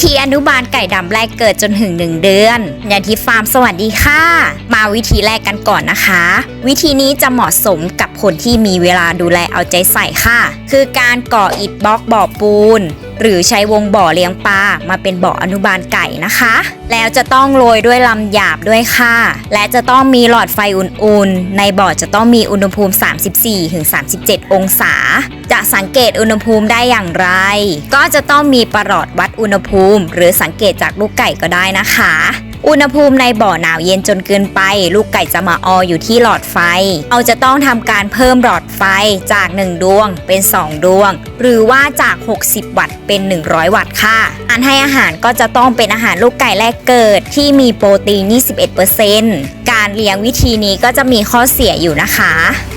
ธีอนุบาลไก่ดำแรกเกิดจนถึง 1 เดือนยาทิฟาร์มสวัสดีค่ะ มาวิธีแรกกันก่อนนะคะ วิธีนี้จะเหมาะสมกับคนที่มีเวลาดูแลเอาใจใส่ค่ะ คือการก่ออิฐบล็อกบ่อปูน หรือใช้วงบ่อเลี้ยงปลามาเป็นบ่ออนุบาลไก่นะคะ แล้วจะต้องโรยด้วยลำหยาบด้วยค่ะ และจะต้องมีหลอดไฟอุ่นๆ ในบ่อจะต้องมีอุณหภูมิ 34-37 องศา จะสังเกตอุณหภูมิได้อย่างไร ก็จะต้องมีประหลอดวัดอุณหภูมิ หรือสังเกตจากลูกไก่ก็ได้นะคะ อุณหภูมิในบ่อหนาวเย็นจนเกินไป ลูกไก่จะมาอออยู่ที่หลอดไฟ เราจะต้องทำการเพิ่มหลอดไฟจาก 1 ดวงเป็น 2 ดวง หรือว่าจาก 60 วัตต์เป็น 100 วัตต์ค่ะอันให้อาหารก็จะต้องเป็นอาหารลูกไก่แรกเกิดที่มีโปรตีน 21% การเลี้ยงวิธีนี้ก็จะมีข้อเสียอยู่นะคะ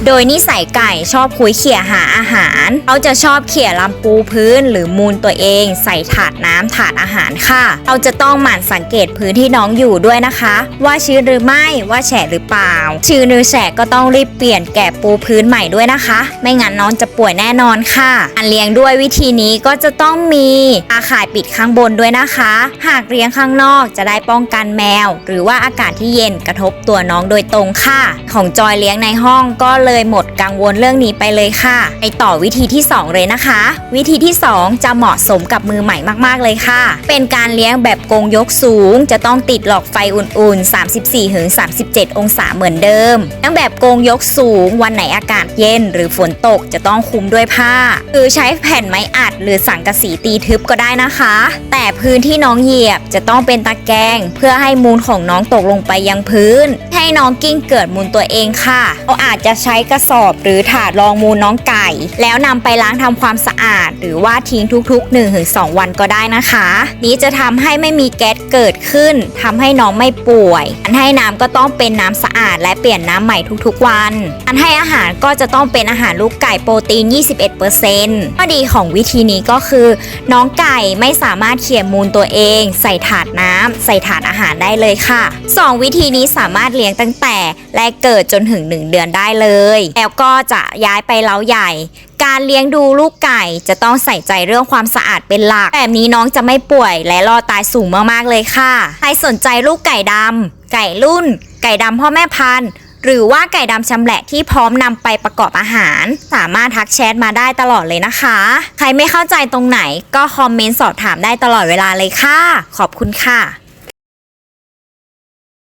โดยนิสัยไก่ชอบคุยเขี่ยหาอาหาร เขาจะชอบเขี่ยลำปูพื้นหรือมูลตัวเอง ใส่ถาดน้ำถาดอาหารค่ะ เราจะต้องหมั่นสังเกตพื้นที่น้องอยู่ด้วยนะคะ ว่าชื้นหรือไม่ว่าแฉะหรือเปล่า ชื้นหรือแฉะก็ต้องรีบเปลี่ยนแกะปูพื้นใหม่ด้วยนะคะ ไม่งั้นน้องจะป่วยแน่นอนค่ะการเลี้ยงด้วยวิธีนี้ก็จะต้องมีอาข่ายปิดข้างบนด้วยนะคะ หากเลี้ยงข้างนอกจะได้ป้องกันแมว หรือว่าอากาศที่เย็นกระทบตัวน้องโดยตรงค่ะ ของจอยเลี้ยงในห้องก็เลยหมดกังวลเรื่องนี้ไปเลยค่ะ ไปต่อวิธีที่ 2 เลยนะคะ วิธีที่ 2 จะเหมาะสมกับมือใหม่มากๆเลยค่ะ เป็นการเลี้ยงแบบกงยกสูง จะต้องติดหลอกไฟอุ่นๆ 34-37 องศาเหมือนเดิมเลี้งแบบกงยกสูง วันไหนอากาศเย็น หรือฝนตกจะต้องคุมด้วยผ้า หรือใช้แผ่นไม้อัด หรือสังกะสีตีทึบก็ได้นะคะ แต่พื้นที่น้องเหยียบจะต้องเป็นตะแกรงเพื่อให้มูลของน้องตกลงไปยังพื้นให้น้องกิ้งเกิดมูลตัวเองค่ะเราอาจจะใช้กระสอบหรือถาดรองมูลน้องไก่ แล้วนำไปล้างทำความสะอาด หรือว่าทิ้งทุก ๆ 1-2 วันก็ได้นะคะ นี้จะทำให้ไม่มีแก๊สเกิดขึ้นทำให้น้องไม่ป่วยอันให้น้ำก็ต้องเป็นน้ำสะอาด และเปลี่ยนน้ำใหม่ทุกๆวัน อันให้อาหารก็จะต้องเป็นอาหารลูกไก่โปรตีน 21%ข้อดีของวิธีนี้ก็คือ น้องไก่ไม่สามารถเขี่ยมูลตัวเอง ใส่ถาดน้ำใส่ถาดอาหารได้เลยค่ะ 2 วิธีนี้สามารถารถเลี้ยงตั้งแต่แรกเกิดจนถึง 1 เดือนได้เลย แล้วก็จะย้ายไปเล้าใหญ่ การเลี้ยงดูลูกไก่จะต้องใส่ใจเรื่องความสะอาดเป็นหลัก แบบนี้น้องจะไม่ป่วยและรอดตายสูงมากๆเลยค่ะ ใครสนใจลูกไก่ดำไก่รุ่น ไก่ดำพ่อแม่พันธุ์หรือว่าไก่ดำชำแหละที่พร้อมนำไปประกอบอาหาร สามารถทักแชทมาได้ตลอดเลยนะคะ ใครไม่เข้าใจตรงไหนก็คอมเมนต์สอบถามได้ตลอดเวลาเลยค่ะ ขอบคุณค่ะ